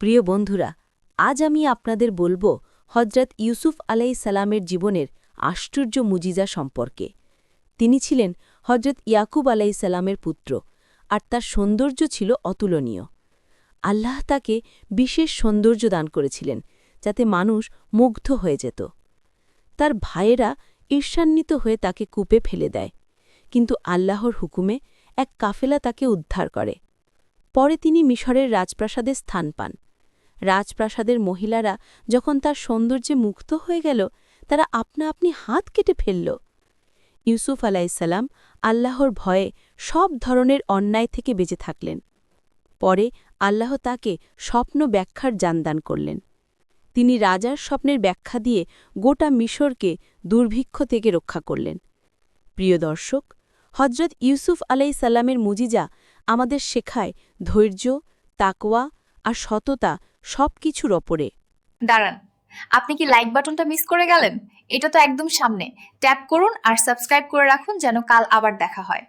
প্রিয় বন্ধুরা, আজ আমি আপনাদের বলব হজরত ইউসুফ আলাই সালামের জীবনের আশ্চর্য মুজিজা সম্পর্কে। তিনি ছিলেন হজরত ইয়াকুব আলাই সালামের পুত্র আর তার সৌন্দর্য ছিল অতুলনীয়। আল্লাহ তাকে বিশেষ সৌন্দর্য দান করেছিলেন যাতে মানুষ মুগ্ধ হয়ে যেত। তার ভাইয়েরা ঈর্ষান্বিত হয়ে তাকে কূপে ফেলে দেয়, কিন্তু আল্লাহর হুকুমে এক কাফেলা তাকে উদ্ধার করে। পরে তিনি মিশরের রাজপ্রাসাদে স্থান পান। রাজপ্রাসাদের মহিলারা যখন তার সৌন্দর্যে মুক্ত হয়ে গেল, তারা আপনা আপনি হাত কেটে ফেলল। ইউসুফ আলাইসাল্লাম আল্লাহর ভয়ে সব ধরনের অন্যায় থেকে বেঁচে থাকলেন। পরে আল্লাহ তাকে স্বপ্ন ব্যাখ্যার জানদান করলেন। তিনি রাজার স্বপ্নের ব্যাখ্যা দিয়ে গোটা মিশরকে দুর্ভিক্ষ থেকে রক্ষা করলেন। প্রিয় দর্শক হজরত ইউসুফ আলাই সাল্লামের মুজিজা আমাদের শেখায় ধৈর্য, তাকওয়া আর সততা সব কিছুর ওপরে। দাঁড়ান, আপনি কি লাইক বাটনটা মিস করে গেলেন? এটা তো একদম সামনে। ট্যাপ করুন আর সাবস্ক্রাইব করে রাখুন যেন কাল আবার দেখা হয়।